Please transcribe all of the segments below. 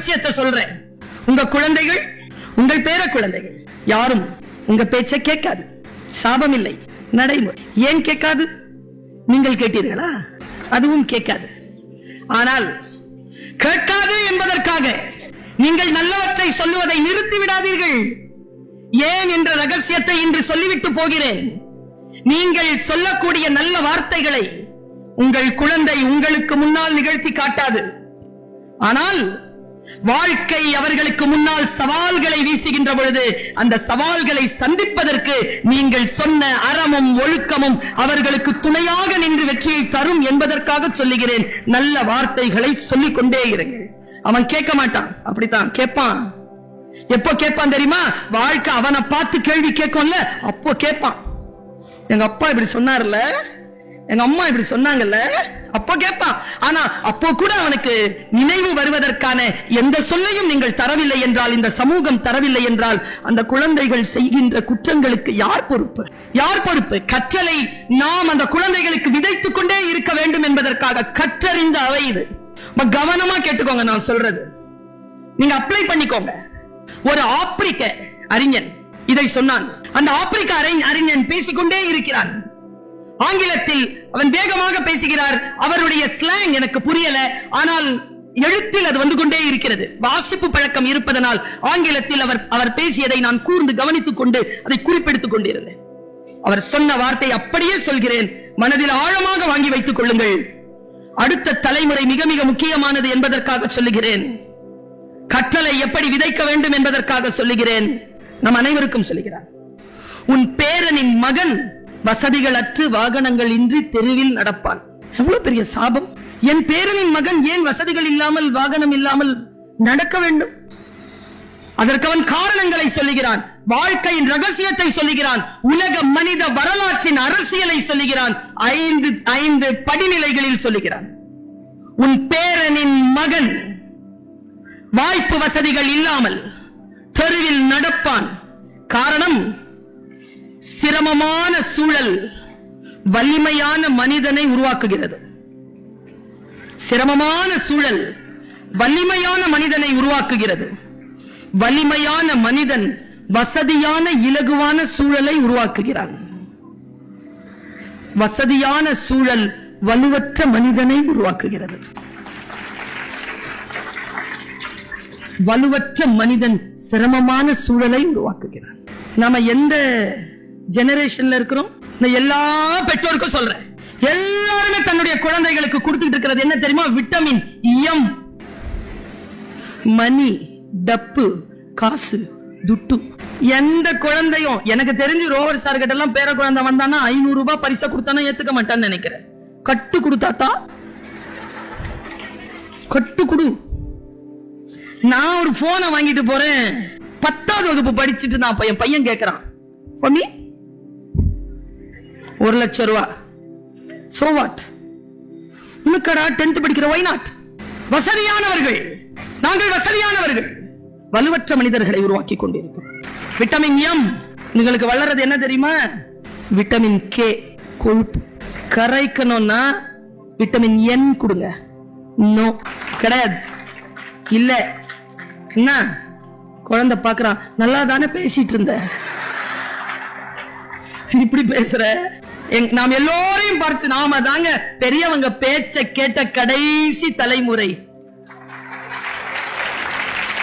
ரகசியத்தை சொல்றேன். உங்க குழந்தைகள் உங்கள் பேர குழந்தைகள் யாரும் உங்க பேச்சை கேட்காது. சாபம் இல்லை நடைமுறை. ஏன் கேட்காது? நீங்கள் கேட்டீர்களா? அதுவும் கேட்காது. ஆனால் கேட்காது என்பதற்காக நீங்கள் நல்லவற்றை சொல்லுவதை நிறுத்தி விடாதீர்கள். ஏன் என்ற ரகசியத்தை இன்று சொல்லிவிட்டு போகிறேன். நீங்கள் சொல்லக்கூடிய நல்ல வார்த்தைகளை உங்கள் குழந்தை உங்களுக்கு முன்னால் நிகழ்த்தி காட்டாது. ஆனால் வாழ்க்கை அவர்களுக்கு முன்னால் சவால்களை வீசுகின்ற பொழுது அந்த சவால்களை சந்திப்பதற்கு நீங்கள் சொன்ன அறமும் ஒழுக்கமும் அவர்களுக்கு துணையாக நின்று வெற்றியை தரும் என்பதற்காக சொல்லுகிறேன். நல்ல வார்த்தைகளை சொல்லிக் கொண்டே இருங்கள். அவன் கேட்க மாட்டான். அப்படித்தான். கேட்பான். எப்போ கேட்பான் தெரியுமா? வாழ்க்கை அவனை பார்த்து கேள்வி கேட்கும்ல அப்போ கேட்பான். எங்க அப்பா இப்படி சொன்னார்ல எங்க அம்மா இப்படி சொன்னாங்கல்ல? அப்போ கேட்பான் ஆனா அப்போ கூட அவனுக்கு நினைவு வருவதற்கான எந்த சொல்லையும் நீங்கள் தரவில்லை என்றால் இந்த சமூகம் தரவில்லை என்றால் அந்த குழந்தைகள் செய்கின்ற குற்றங்களுக்கு யார் பொறுப்பு? யார் பொறுப்பு? கற்றலை நாம் அந்த குழந்தைகளுக்கு விதைத்துக் கொண்டே இருக்க வேண்டும் என்பதற்காக கற்றறிந்த அவை இது. கவனமா கேட்டுக்கோங்க நான் சொல்றது. நீங்க அப்ளை பண்ணிக்கோங்க. ஒரு ஆப்பிரிக்க அறிஞன் இதை சொன்னான். அந்த ஆப்பிரிக்க அறிஞன் பேசிக்கொண்டே இருக்கிறான். ஆங்கிலத்தில் அவன் வேகமாக பேசுகிறார். அவருடைய ஸ்லாங் எனக்கு புரியல. ஆனால் எழுத்தில் அது வந்து கொண்டே இருக்கிறது. வாசிப்பு பழக்கம் இருப்பதனால் ஆங்கிலத்தில் அவர் அவர் பேசியதை நான் கூர்ந்து கவனித்துக் கொண்டு அதை குறிப்பெடுத்துக் கொண்டிருந்தேன். அவர் சொன்ன வார்த்தை அப்படியே சொல்கிறேன். மனதில் ஆழமாக வாங்கி வைத்துக் கொள்ளுங்கள். அடுத்த தலைமுறை மிக மிக முக்கியமானது என்பதற்காக சொல்லுகிறேன். கற்றலை எப்படி விதைக்க வேண்டும் என்பதற்காக சொல்லுகிறேன். நம் அனைவருக்கும் சொல்லுகிறார். உன் பேரனின் மகன் வசதிகள் அற்று வாகனங்கள் இன்றி தெருவில் நடப்பான். எவ்வளவு பெரிய சாபம். என் பேரனின் மகன் ஏன் வசதிகள் இல்லாமல் வாகனம் இல்லாமல் நடக்க வேண்டும்? அதற்கு அவன் காரணங்களை சொல்லுகிறான். வாழ்க்கையின் ரகசியத்தை சொல்லுகிறான். உலக மனித வரலாற்றின் அரசியலை சொல்லுகிறான். ஐந்து ஐந்து படிநிலைகளில் சொல்லுகிறான். உன் பேரனின் மகன் வாய்ப்பு வசதிகள் இல்லாமல் தெருவில் நடப்பான். காரணம் சிரமமான சூழல் வலிமையான மனிதனை உருவாக்குகிறது. சிரமமான சூழல் வலிமையான மனிதனை உருவாக்குகிறது. வலிமையான மனிதன் வசதியான இலகுவான சூழலை உருவாக்குகிறான். வசதியான சூழல் வலுவற்ற மனிதனை உருவாக்குகிறது. வலுவற்ற மனிதன் சிரமமான சூழலை உருவாக்குகிறான். நாம எந்த ஜெனரேஷன்ல இருக்கிறோம். நான் எல்லா பெற்றோருக்கும் சொல்றேன். எல்லாருமே தன்னுடைய குழந்தைகளுக்கு கொடுத்துட்டு இருக்கிறது என்ன தெரியுமா? விட்டமின் எம் மணி டப்பு காசு துட்டு. எந்த குழந்தையும் எனக்கு தெரிஞ்சு ரோவர் சார் கிட்ட எல்லாம் பேர குழந்தை வந்தானா ஐநூறு ரூபாய் பரிசா கொடுத்தானா ஏத்துக்க மாட்டான்னு நினைக்கிறேன். கட்டு கொடுத்தாத்தா கட்டு கொடு. நான் ஒரு போனை வாங்கிட்டு போறேன். பத்தாவது வகுப்பு படிச்சுட்டு நான் பையன் பையன் கேட்கறான் மம்மி ஒரு லட்சம் ரூபா. சோ வாட் உனக்கடா டென்த் படிக்கிற ஒய் நாட் வசதியானவர்கள். நாங்கள் வசதியானவர்கள். வலுவற்ற மனிதர்களை உருவாக்கி கொண்டிருக்கிறோம். விட்டமின் எம் உங்களுக்கு வளர்றது என்ன தெரியுமா? விட்டமின் கே கொழுப்பு. கரைக்கணும்னா விட்டமின் என் கொடுங்க. நோ கிடையாது. இல்ல. என்ன? குழந்தை பாக்குறான் நல்லா தானே பேசிட்டு இருந்த? இப்படி பேசுற? நாம் எல்லோரையும் பார்த்து நாம தாங்க பெரியவங்க பேச்ச கேட்ட கடைசி தலைமுறை.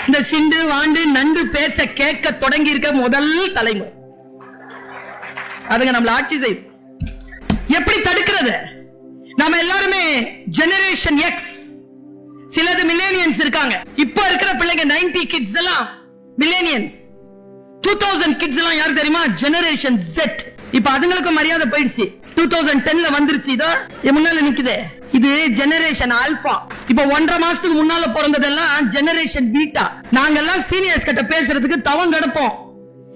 இந்த சிண்டு வாண்டு நண்டு பேச்ச கேட்க தொடங்கி இருக்க முதல் தலைமுறை. அதுங்க நம்மள ஆட்சி செய்யும் எப்படி தடுக்கிறது? நாம எல்லாருமே ஜெனரேஷன் எக்ஸ் சிலது மில்லேனியன்ஸ் இருக்காங்க. இப்ப இருக்கிற பிள்ளைங்க 90 கிட்ஸ் எல்லாம் மில்லேனியன்ஸ் டூ தௌசண்ட் கிட்ஸ் எல்லாம் யாரு தெரியுமா? ஜெனரேஷன் செட் இப்ப அதுங்களுக்கு மரியாதை போயிடுச்சு. டூ தௌசண்ட் டென்ல வந்துருச்சு. இதோ என் முன்னால நிக்குதே. இது ஜெனரேஷன் ஆல்பா இப்ப ஒன்றரை மாசத்துக்கு முன்னால பிறந்ததெல்லாம் ஜெனரேஷன் பீட்டா நாங்கெல்லாம் சீனியர்ஸ் கிட்ட பேசுறதுக்கு தவம் கிடப்போம்.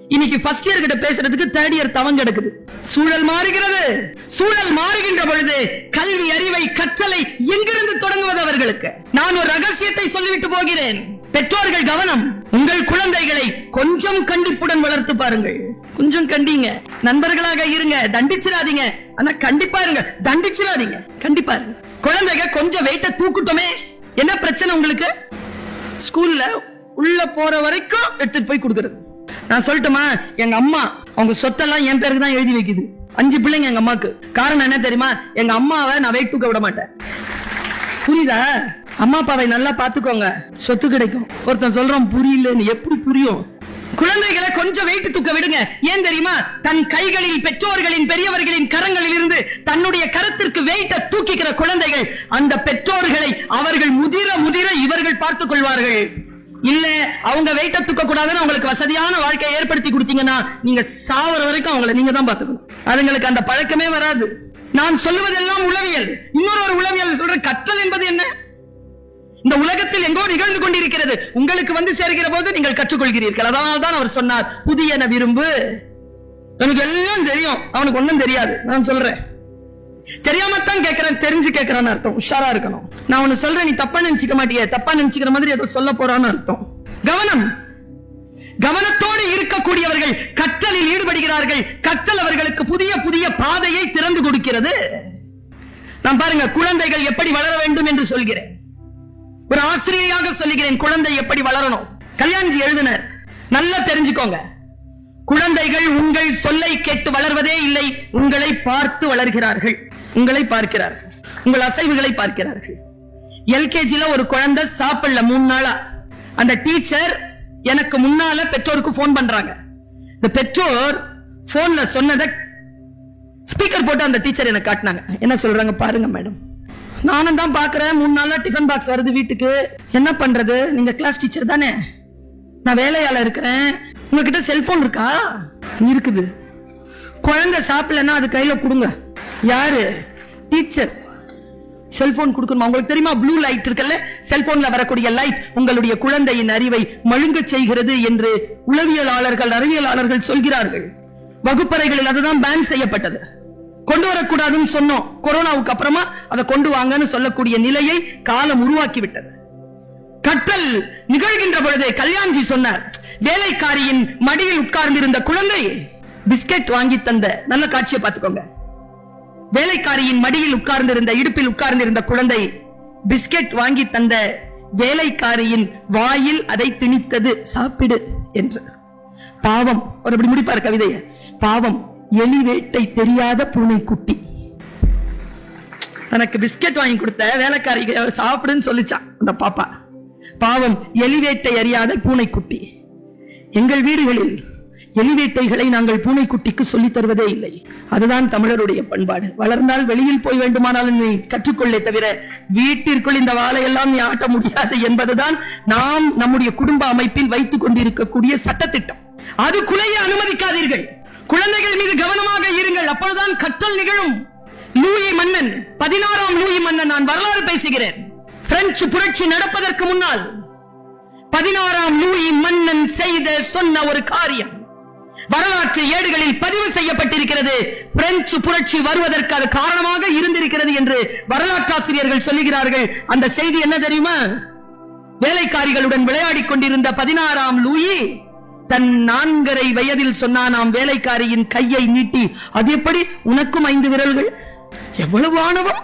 இன்னைக்கு ஃபர்ஸ்ட் இயர் கிட்ட பேசுறதுக்கு தேர்ட் இயர் தவம் கிடக்குது. சூழல் மாறுகிறது. சூழல் மாறுகின்ற பொழுது கல்வி அறிவை கற்றலை எங்கிருந்து தொடங்குவது அவர்களுக்கு? நான் ஒரு ரகசியத்தை சொல்லிவிட்டு போகிறேன். பெற்றோர்கள் கவனம். உங்கள் குழந்தைகளை கொஞ்சம் கண்டிப்புடன் வளர்த்து பாருங்கள். கொஞ்சம் கண்டிங்க. நண்பர்களாக இருங்க. தண்டிச்சிடாதீங்க. ஆனா கண்டிப்பா இருங்க. தண்டிச்சிடாதீங்க. கண்டிப்பா இருங்க. குழந்தைங்க கொஞ்சம் வெயிட்ட தூக்குட்டோமே. என்ன பிரச்சனை உங்களுக்கு? ஸ்கூல்ல உள்ள போற வரைக்கும் எடுத்துட்டு போய் கொடுக்கறது. நான் சொல்லட்டுமா? எங்க அம்மா அவங்க சொத்தெல்லாம் என் பேருக்கு தான் எழுதி வைக்குது. அஞ்சு பிள்ளைங்க எங்க அம்மாக்கு. காரணம் என்ன தெரியுமா? எங்க அம்மாவை நான் வெயிட் தூக்க விட மாட்டேன். புரியுதா? அம்மா அப்பாவை நல்லா பாத்துக்கோங்க சொத்து கிடைக்கும். ஒருத்தன் சொல்றான் புரியலன்னு எப்படி புரியும்? குழந்தைகளை கொஞ்சம் வெயிட் தூக்க விடுங்க. ஏன் தெரியுமா? தன் கைகளில் பெற்றோர்களின் பெரியவர்களின் கரங்களில் இருந்து தன்னுடைய கரத்திற்கு வெயிட்ட தூக்கிக்கிற குழந்தைகள் அந்த பெற்றோர்களை அவர்கள் முதிர முதிர இவர்கள் பார்த்துக் கொள்வார்கள். இல்ல அவங்க வெயிட்ட தூக்க கூடாதுன்னு அவங்களுக்கு வசதியான வாழ்க்கையை ஏற்படுத்தி கொடுத்தீங்கன்னா நீங்க சாவர வரைக்கும் அவங்கள நீங்க தான் பாத்துக்கணும் அதுங்களுக்கு அந்த பழக்கமே வராது. நான் சொல்லுவதெல்லாம் உளவியல். இன்னொரு ஒரு உளவியல் சொல்ற கற்றல் என்பது என்ன? இந்த உலகத்தில் எங்கோ நிகழ்ந்து கொண்டிருக்கிறது. உங்களுக்கு வந்து சேர்கிற போது நீங்கள் கற்றுக்கொள்கிறீர்கள். அதனால் தான் அவர் சொன்னார் புதியன விரும்பு. எனக்கு எல்லாம் தெரியும். அவனுக்கு ஒண்ணும் தெரியாது. நான் சொல்றேன். தெரியாமத்தான் கேட்கிறேன் தெரிஞ்சு கேட்கிறேன்னு அர்த்தம். உஷாரா இருக்கணும். நான் ஒண்ணு சொல்றேன் நீ தப்பா நினைச்சுக்க மாட்டியே. தப்பா நினைச்சுக்கிற மாதிரி ஏதோ சொல்ல போறான்னு அர்த்தம். கவனம். கவனத்தோடு இருக்கக்கூடியவர்கள் கற்றலில் ஈடுபடுகிறார்கள். கற்றல் அவர்களுக்கு புதிய புதிய பாதையை திறந்து கொடுக்கிறது. நான் பாருங்க குழந்தைகள் எப்படி வளர வேண்டும் என்று சொல்கிறேன். ஒரு ஆசிரியையாக சொல்லுகிறேன் குழந்தை எப்படி வளரணும்? கல்யாண்ஜி எழுதினர். நல்லா தெரிஞ்சுக்கோங்க. குழந்தைகள் உங்கள் சொல்லை கேட்டு வளர்வதே இல்லை உங்களை பார்த்து வளர்கிறார்கள். உங்களை பார்க்கிறார்கள். உங்கள் அசைவுகளை பார்க்கிறார்கள். எல்கேஜில ஒரு குழந்தை சாப்பிடல மூணு நாளா. அந்த டீச்சர் எனக்கு முன்னால பெற்றோருக்கு போன் பண்றாங்க. இந்த பெற்றோர் போன்ல சொன்னதை ஸ்பீக்கர் போட்டு அந்த டீச்சர் எனக்கு காட்டினாங்க. என்ன சொல்றாங்க பாருங்க மேடம். நானும் தான் பாக்குறேன். மூணு நாளா டிஃபன் பாக்ஸ் வருது வீட்டுக்கு. என்ன பண்றது? நீங்க கிளாஸ் டீச்சர் தானே. நான் வேலையால இருக்கிறேன். உங்ககிட்ட செல்போன் இருக்கா? இருக்குது. குழந்தை சாப்பிடலன்னா அது கையில கொடுங்க. யாரு? டீச்சர் செல்போன் கொடுக்கணுமா? உங்களுக்கு தெரியுமா? ப்ளூ லைட் இருக்குல்ல? செல்போன்ல வரக்கூடிய லைட் உங்களுடைய குழந்தையின் அறிவை மழுங்கச் செய்கிறது என்று உளவியலாளர்கள் அறிவியலாளர்கள் சொல்கிறார்கள். வகுப்பறைகளில் அதுதான் பேன் செய்யப்பட்டது. கொண்டு வரக்கூடாதுன்னு சொன்னோம். கொரோனாவுக்கு அப்புறமா அதை கொண்டு வாங்கன்னு சொல்லக்கூடிய நிலையை காலம் உருவாக்கி விட்டது கற்றல் நிகழ்கின்ற பொழுது கல்யாண்ஜி சொன்னார் வேலைக்காரியின் மடியில் உட்கார்ந்திருந்த குழந்தை பிஸ்கெட் வாங்கி தந்த நல்ல காட்சியை பார்த்துக்கோங்க. வேலைக்காரியின் மடியில் உட்கார்ந்திருந்த இடுப்பில் உட்கார்ந்திருந்த குழந்தை பிஸ்கெட் வாங்கி தந்த வேலைக்காரியின் வாயில் அதை திணித்தது சாப்பிடு என்று. பாவம். ஒரு அப்படி முடிப்பார் கவிதையை. பாவம். எலி வேட்டை தெரியாத பூனைக்குட்டி. தனக்கு பிஸ்கெட் வாங்கி கொடுத்த வேலைக்காரி சாப்பிடுன்னு சொல்லிச்சான் அந்த பாப்பா. பாவம் எலிவேட்டை அறியாத பூனைக்குட்டி. எங்கள் வீடுகளில் எலிவேட்டைகளை நாங்கள் பூனைக்குட்டிக்கு சொல்லித் தருவதே இல்லை. அதுதான் தமிழருடைய பண்பாடு. வளர்ந்தால் வெளியில் போய் வேண்டுமானாலும் நீ கற்றுக்கொள்ளே தவிர வீட்டிற்குள் இந்த வாழையெல்லாம் நீ ஆட்ட முடியாது என்பதுதான் நாம் நம்முடைய குடும்ப அமைப்பில் வைத்துக் கொண்டிருக்கக்கூடிய சட்டத்திட்டம். அதுக்குள்ளேயே அனுமதிக்காதீர்கள். குழந்தைகள் மீது கவனமாக இருங்கள். அப்பொழுதுதான் கற்றல் நிகழும். லூயி மன்னன் பதினாறாம் லூயி மன்னன் நான் வரலாறு பேசுகிறேன். பிரெஞ்சு புரட்சி நடப்பதற்கு முன்னால் பதினாறாம் லூயி மன்னன் செய்த சொன்ன ஒரு காரியம். வரலாற்று ஏடுகளில் பதிவு செய்யப்பட்டிருக்கிறது. பிரெஞ்சு புரட்சி வருவதற்கு அது காரணமாக இருந்திருக்கிறது என்று வரலாற்றாசிரியர்கள் சொல்லுகிறார்கள். அந்த செய்தி என்ன தெரியுமா? வேலைக்காரிகளுடன் விளையாடிக் கொண்டிருந்த பதினாறாம் லூயி தன் நான்கரை வயதில் சொன்னானாம் வேலைக்காரியின் கையை நீட்டி அது எப்படி? உனக்கும் ஐந்து விரல்கள்? எவ்வளவு ஆணவம்?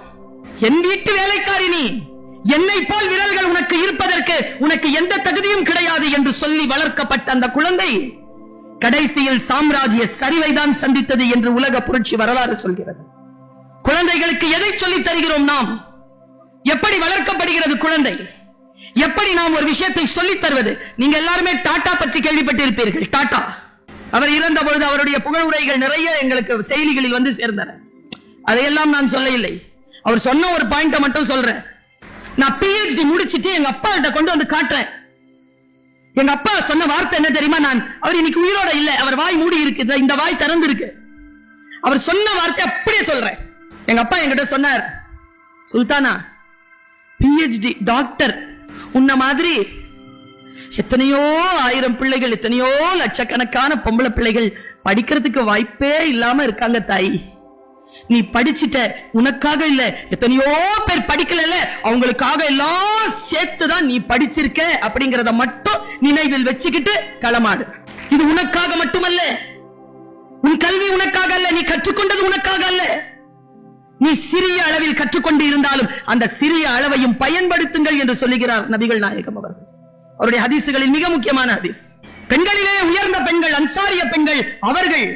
என் வீட்டு வேலைக்காரி நீ! என்னை போல் விரல்கள் உனக்கு இருப்பதற்கு உனக்கு எந்த தகுதியும் கிடையாது என்று சொல்லி வளர்க்கப்பட்ட அந்த குழந்தை கடைசியில் சாம்ராஜ்ய சரிவைதான் சந்தித்தது என்று உலக புரட்சி வரலாறு சொல்கிறது. குழந்தைகளுக்கு எதை சொல்லித் தருகிறோம் நாம்? எப்படி வளர்க்கப்படுகிறது குழந்தை? எப்படி நாம் ஒரு விஷயத்தை சொல்லித் தருவது? நீங்க எல்லாருமே டாடா பற்றி கேள்விப்பட்டிருப்பீர்கள். டாடா அவர் இறந்த பொழுது அவருடைய புகழுரைகள் நிறைய எங்களுக்கு செய்திகளில் வந்து சேர்ந்தன. அதையெல்லாம் நான் சொல்ல இல்லை அவர் சொன்ன ஒரு பாயிண்ட மட்டும் சொல்றேன். நான் பிஹெச்டி முடிச்சிட்டு எங்க அப்பா கிட்ட கொண்டு வந்து காட்டுறேன். எங்க அப்பா சொன்ன வார்த்தை என்ன தெரியுமா நான்? அவர் இன்னைக்கு உயிரோட இல்ல. அவர் வாய் மூடி இருக்கு இந்த- இந்த வாய் திறந்து இருக்கு அவர் சொன்ன வார்த்தை அப்படியே சொல்றேன். எங்க அப்பா என்கிட்ட சொன்னார் சுல்தானா பிஹெச்டி டாக்டர் உன்ன மாதிரி எத்தனையோ ஆயிரம் பிள்ளைகள் எத்தனையோ லட்சக்கணக்கான பொம்பளை பிள்ளைகள் படிக்கிறதுக்கு வாய்ப்பே இல்லாம இருக்காங்க தாய். நீ படிச்சிட்ட உனக்காக இல்ல எத்தனையோ பேர் படிக்கல அவங்களுக்காக எல்லாம் சேர்த்துதான் நீ படிச்சிருக்க அப்படிங்கறத மட்டும் நினைவில் வச்சுக்கிட்டு களமாடு. இது உனக்காக மட்டுமல்ல. உன் கல்வி உனக்காக அல்ல நீ கற்றுக்கொண்டது உனக்காக அல்ல. நீ சிறிய அளவில் கற்றுக்கொண்டு இருந்தாலும் அந்த சிறிய அளவையும் பயன்படுத்துங்கள் என்று சொல்லுகிறார் நபிகள் நாயகம் அவர்கள் அவருடைய ஹதீசுகளில் மிக முக்கியமான ஹதீஸ். பெண்களிலே உயர்ந்த பெண்கள் அன்சாரிய பெண்கள் அவர்கள்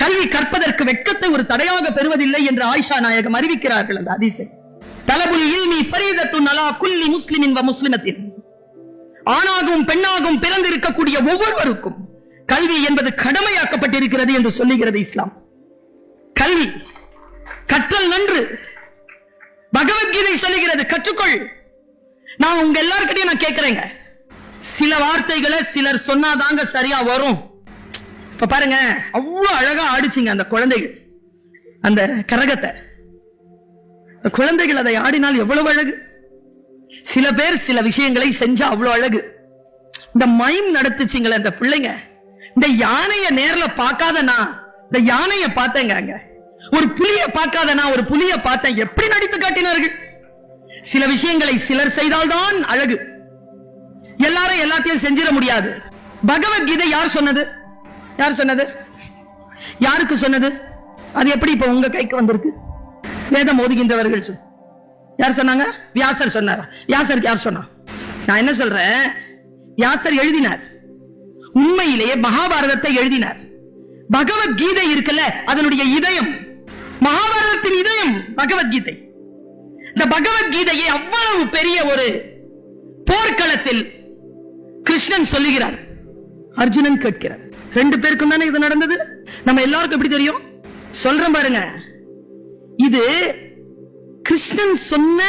கல்வி கற்பதற்கு வெட்கத்தை ஒரு தடையாக பெறுவதில்லை என்று ஆயிஷா நாயகம் அறிவிக்கிறார்கள் அந்த ஹதீஸை தலபுல் இல்மி ஃபரீதத்துன் அலா குல்லி முஸ்லிமின் வ முஸ்லிமத்தின். ஆணாகவும் பெண்ணாகவும் பிறந்திருக்கக்கூடிய ஒவ்வொருவருக்கும் கல்வி என்பது கடமையாக்கப்பட்டிருக்கிறது என்று சொல்லுகிறது இஸ்லாம். கல்வி கற்றல் நன்று. பகவத்கீதை சொல்லுகிறது கற்றுக்கொள். நான் உங்க எல்லாருக்கிட்டையும் நான் கேட்கிறேங்க. சில வார்த்தைகளை சிலர் சொன்னாதாங்க சரியா வரும். இப்ப பாருங்க அவ்வளவு அழகா ஆடிச்சிங்க அந்த குழந்தைகள். அந்த கரகத்தை. குழந்தைகள் அதை ஆடினால் எவ்வளவு அழகு. சில பேர் சில விஷயங்களை செஞ்சா அவ்வளவு அழகு. இந்த மைம் நடத்துச்சிங்களே அந்த பிள்ளைங்க. இந்த யானைய நேர்ல பார்க்காத நான் இந்த யானைய பார்த்தேங்க அங்க ஒரு புலிய பார்க்காத நான் ஒரு புலிய பார்த்தேன். எப்படி நடித்து காட்டினார்கள்? சில விஷயங்களை சிலர் செய்தால்தான் அழகு. எல்லாரும் எல்லாத்தையும் செஞ்சிட முடியாது. பகவத்கீதை யார் சொன்னது? யார் சொன்னது? யாருக்கு சொன்னது? அது எப்படி இப்ப உங்க கைக்கு வந்திருக்கு? வேதம் ஓதுகின்றவர்கள் சொல் யார் சொன்னாங்க? வியாசர் சொன்னாரா? வியாசருக்கு யார் சொன்னா? நான் என்ன சொல்றேன்? வியாசர் எழுதினார். உண்மையிலேயே மகாபாரதத்தை எழுதினார். பகவத்கீதை இருக்குல்ல அதனுடைய இதயம். மகாபாரதத்தின் இதயம் பகவத்கீதை. இந்த பகவத்கீதையை அவ்வளவு பெரிய ஒரு போர்க்களத்தில் கிருஷ்ணன் சொல்லுகிறார். அர்ஜுனன் கேட்கிறார். ரெண்டு பேருக்கும் தானே இது நடந்தது? நம்ம எல்லாருக்கும் எப்படி தெரியும்? சொல்றேன் பாருங்க. இது கிருஷ்ணன் சொன்ன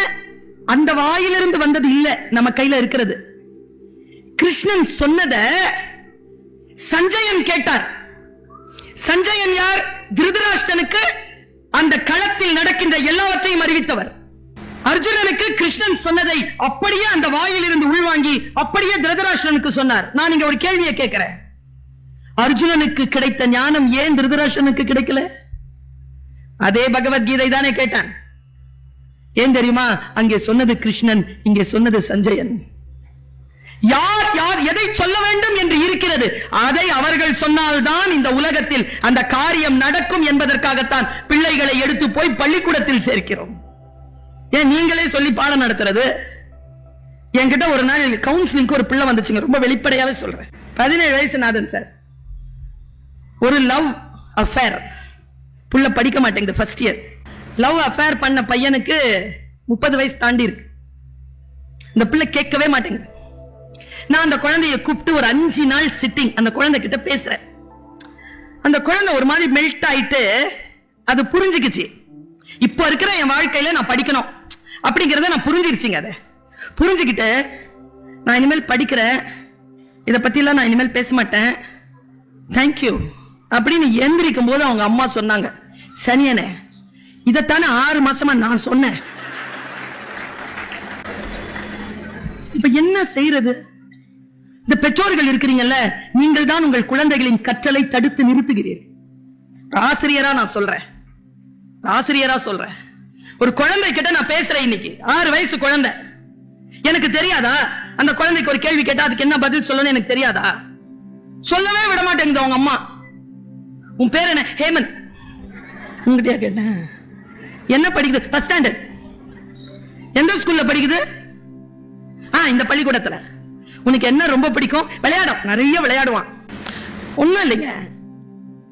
அந்த வாயிலிருந்து வந்தது இல்ல நம்ம கையில இருக்கிறது. கிருஷ்ணன் சொன்னத சஞ்சயன் கேட்டார். சஞ்சயன் யார்? திருதராஷ்டனுக்கு அந்த களத்தில் நடக்கின்ற எல்லாவற்றையும் அறிவித்தவர். அர்ஜுனனுக்கு கிருஷ்ணன் சொன்னதை அப்படியே அந்த வாயிலிருந்து உள்வாங்கி அப்படியே திருதராஷ்டனுக்கு சொன்னார். நான் இங்க ஒரு கேள்வியை கேட்கிறேன். அர்ஜுனனுக்கு கிடைத்த ஞானம் ஏன் திருதராஷ்டனுக்கு கிடைக்கல? அதே பகவத்கீதை தானே கேட்டான். ஏன் தெரியுமா? அங்கே சொன்னது கிருஷ்ணன் இங்கே சொன்னது சஞ்சயன். யார் யார் எதை சொல்ல வேண்டும் என்று இருக்கிறது? அதை அவர்கள் சொன்னால்தான் இந்த உலகத்தில் அந்த காரியம் நடக்கும் என்பதற்காகத்தான் பிள்ளைகளை எடுத்து போய் பள்ளிக்கூடத்தில் சேர்க்கிறோம். ஏன் நீங்களே சொல்லி பாடம் நடத்துறது? என்கிட்ட ஒரு நாள் கவுன்சிலிங்க்கு ஒரு பிள்ளை வந்துச்சுங்க. ரொம்ப வெளிப்படையாவே சொல்றேன். பதினேழு வயசு நாதன் சார். ஒரு லவ் அஃபேர் புள்ள படிக்க மாட்டேங்குது ஃபர்ஸ்ட் இயர் லவ் அஃபேர் பண்ண பையனுக்கு முப்பது வயசு தாண்டி இருக்கு. இந்த பிள்ளை கேட்கவே மாட்டேங்குது. நான் அந்த குழந்தைய கூப்பிட்டு ஒரு அஞ்சு நாள் சிட்டிங் அந்த குழந்தை கிட்ட பேசுறேன். அந்த குழந்தை ஒரு மாதிரி மெல்ட் ஆயிட்டு அது புரிஞ்சுக்குச்சு. இப்போ இருக்கிற என் வாழ்க்கையில நான் படிக்கணும். அப்படிங்கறத நான் புரிஞ்சிருச்சுங்க அதை. புரிஞ்சுக்கிட்டு நான் இனிமேல் படிக்கிறேன். இதை பத்திலாம் நான் இனிமேல் பேச மாட்டேன். தேங்க்யூ அப்படின்னு எந்திரிக்கும் போது அவங்க அம்மா சொன்னாங்க சனியனே இதைத்தானே ஆறு மாசமா நான் சொன்னேன். இப்ப என்ன செய்யறது இந்த பெற்றோர்கள் இருக்கிறீங்கல்ல நீங்கள் தான் உங்கள் குழந்தைகளின் கற்றலை தடுத்து நிறுத்துகிறீர்கள். ஆசிரியரா நான் சொல்றேன். ஆசிரியரா சொல்றேன். ஒரு குழந்தை கிட்ட நான் பேசுறேன் இன்னைக்கு. ஆறு வயசு குழந்தை. எனக்கு தெரியாதா? அந்த குழந்தைக்கு ஒரு கேள்வி கேட்டா அதுக்கு என்ன பதில் சொல்லணும்னு எனக்கு தெரியாதா? சொல்லவே விட மாட்டேங்குது அவங்க அம்மா. உன் பேர் என்ன? ஹேமந்த். உங்ககிட்டயா கேட்டேன். என்ன படிக்குது? ஃபர்ஸ்ட் ஸ்டாண்டர்ட் எந்த ஸ்கூல்ல படிக்குது? ஆ இந்த பள்ளிக்கூடத்துல. உனக்கு என்ன ரொம்ப பிடிக்கும்? விளையாடும். நிறைய விளையாடுவான். ஒண்ணும் இல்லைங்க.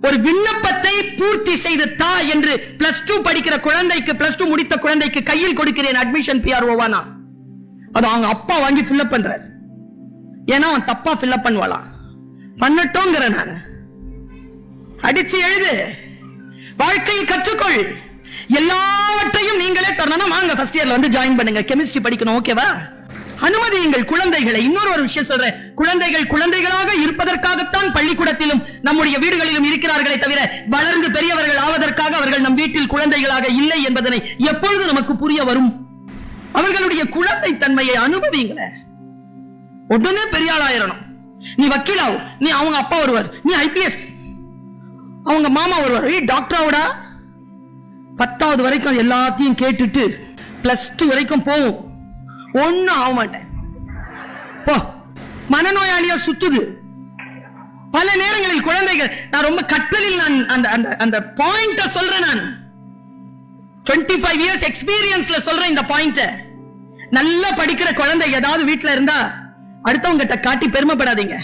ஒரு விண்ணப்பத்தை பூர்த்தி செய்து தா என்று பிளஸ் டூ படிக்கிற குழந்தைக்கு பிளஸ் டூ முடித்த குழந்தைக்கு கையில் கொடுக்கிறேன் அட்மிஷன் பிஆர்ஓவா நான் அது அவங்க அப்பா வாங்கி ஃபில்அப் பண்றாரு. ஏன்னா அவன் தப்பா ஃபில்அப் பண்ணுவாளாம் பண்ணட்டோங்கிற நான். அடிச்சு எழுது. வாழ்க்கையை கற்றுக்கொள். எல்லாவற்றையும் நீங்களே தரணும் வாங்க ஃபர்ஸ்ட் இயர்ல வந்து ஜாயின் பண்ணுங்க. கெமிஸ்ட்ரி படிக்கணும் ஓகேவா அனுமதியுங்கள் குழந்தைகளை இன்னொரு ஒரு விஷயம் சொல்றேன். குழந்தைகள் குழந்தைகளாக இருப்பதற்காகத்தான் பள்ளிக்கூடத்திலும் நம்முடைய வீடுகளிலும் இருக்கிறார்களே தவிர வளர்ந்து பெரியவர்கள் ஆவதற்காக அவர்கள் நம் வீட்டில் குழந்தைகளாக இல்லை என்பதனை எப்பொழுது நமக்கு புரிய வரும்? அவர்களுடைய குழந்தை தன்மையை அனுபவிங்களேன் உடனே பெரிய ஆளாயிரணும் நீ வக்கீலாவும் நீ அவங்க அப்பா வருவார். நீ ஐபிஎஸ் அவங்க மாமா வருவார். ஏய் டாக்டராவுடா பத்தாவது வரைக்கும் எல்லாத்தையும் கேட்டுட்டு பிளஸ் டூ வரைக்கும் போவோம். ஒன்னும் ஆக மாட்டேன். போ. மனநோயாளியா சுத்துது. பல நேரங்களில் குழந்தைகள் நான் ரொம்ப கற்றலில் நான் அந்த அந்த அந்த பாயிண்ட சொல்றேன் நான். 25 ஃபைவ் இயர்ஸ் எக்ஸ்பீரியன்ஸ்ல சொல்றேன் இந்த பாயிண்ட நல்லா படிக்கிற குழந்தை ஏதாவது வீட்டுல இருந்தா அடுத்தவங்கிட்ட காட்டி பெருமைப்படாதீங்க.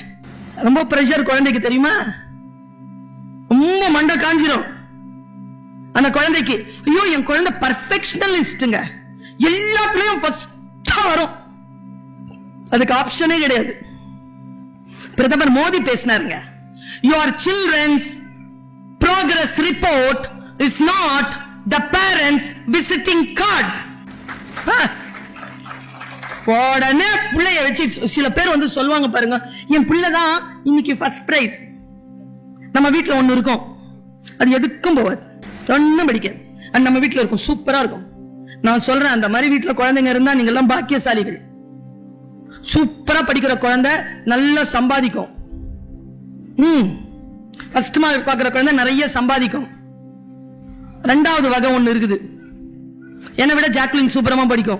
ரொம்ப பிரஷர் குழந்தைக்கு தெரியுமா? ரொம்ப மண்டை காஞ்சிரும். அந்த குழந்தைக்கு ஐயோ என் குழந்தை பர்ஃபெக்ஷனலிஸ்டுங்க எல்லாத்துலயும் ஃபர்ஸ்ட் வரும். அதுக்கு ஆப்ஷனே கிடையாது. பிரதமர் Modi பேசினாருங்க. Your childrens progress report is not the parents visiting card உடனே பிள்ளைய வச்சு சில பேர் வந்து சொல்லுவாங்க பாருங்க. என் பிள்ளை தான் இன்னைக்கு ஃபர்ஸ்ட் பிரைஸ் நம்ம வீட்டில் ஒன்று இருக்கும். அது எதுக்கும் போகாது. ஒன்றும் படிக்காது. அது நம்ம வீட்டில் இருக்கும். சூப்பரா இருக்கும். நான் சொல்றேன் அந்த மாதிரி வீட்டில் குழந்தைங்க இருந்தா நீங்க எல்லாம் பாக்கியசாலிகள். சூப்பரா படிக்கிற குழந்தை நல்லா சம்பாதிக்கும். ம். ஃபர்ஸ்ட் மார்க் பார்க்குற குழந்தை நிறைய சம்பாதிக்கும். ரெண்டாவது வகை ஒன்று இருக்குது. என்னை விட ஜாக்லின் சூப்பரமாக படிக்கும்.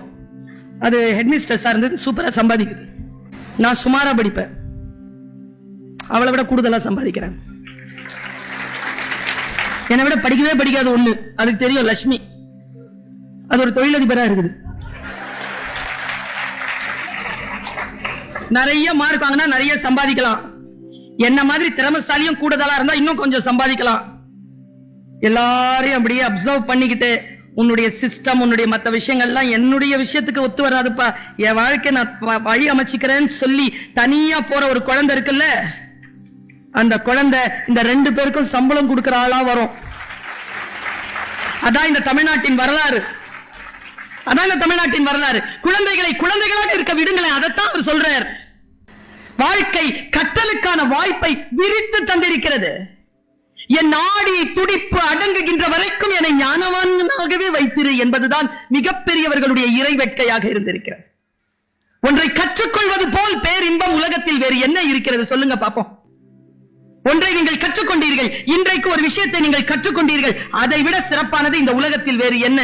அது ஹெட்மிஸ்டர்ஸாக இருந்து சூப்பராக சம்பாதிக்குது. நான் சுமாராக படிப்பேன். அவளை விட கூடுதலாக சம்பாதிக்கிறேன். என்னை விட படிக்கவே படிக்காது ஒன்று அதுக்கு தெரியும் லக்ஷ்மி. அது ஒரு தொழிலதிபரா இருக்குது. நிறைய மார்க் வாங்கினா நிறைய சம்பாதிக்கலாம். என்ன மாதிரி திறமசாலியும் கூடுதலா இருந்தா இன்னும் கொஞ்சம் சம்பாதிக்கலாம். எல்லாரையும் அப்படியே அப்சர்வ் பண்ணிக்கிட்டு உன்னுடைய சிஸ்டம் உன்னுடைய மத்த விஷயங்கள்லாம் என்னுடைய விஷயத்துக்கு ஒத்து வராதுப்பா. என் வாழ்க்கை நான் வ- வழி அமைச்சுக்கிறேன்னு சொல்லி தனியா போற ஒரு குழந்தை இருக்குல்ல? அந்த குழந்தை இந்த ரெண்டு பேருக்கும் சம்பளம் கொடுக்கிற ஆளா வரும். அதான் இந்த தமிழ்நாட்டின் வரலாறு. அதான் தமிழ்நாட்டின் வரலாறு. குழந்தைகளை குழந்தைகளாக இருக்க விடுங்களேன் அதைத்தான் அவர் சொல்றார். வாழ்க்கை கற்றலுக்கான வாய்ப்பை விரித்து தந்திருக்கிறது. என் நாடி துடிப்பு அடங்குகின்ற வரைக்கும் என்னை ஞானவானாகவே வைத்திரு என்பதுதான் மிகப்பெரியவர்களுடைய இறைவெட்கையாக இருந்திருக்கிறது. ஒன்றை கற்றுக்கொள்வது போல் பேரின்பம் உலகத்தில் வேறு என்ன இருக்கிறது சொல்லுங்க பாப்போம். ஒன்றை நீங்கள் கற்றுக்கொண்டீர்கள் இன்றைக்கு ஒரு விஷயத்தை நீங்கள் கற்றுக்கொண்டீர்கள் அதை விட சிறப்பானது இந்த உலகத்தில் வேறு என்ன?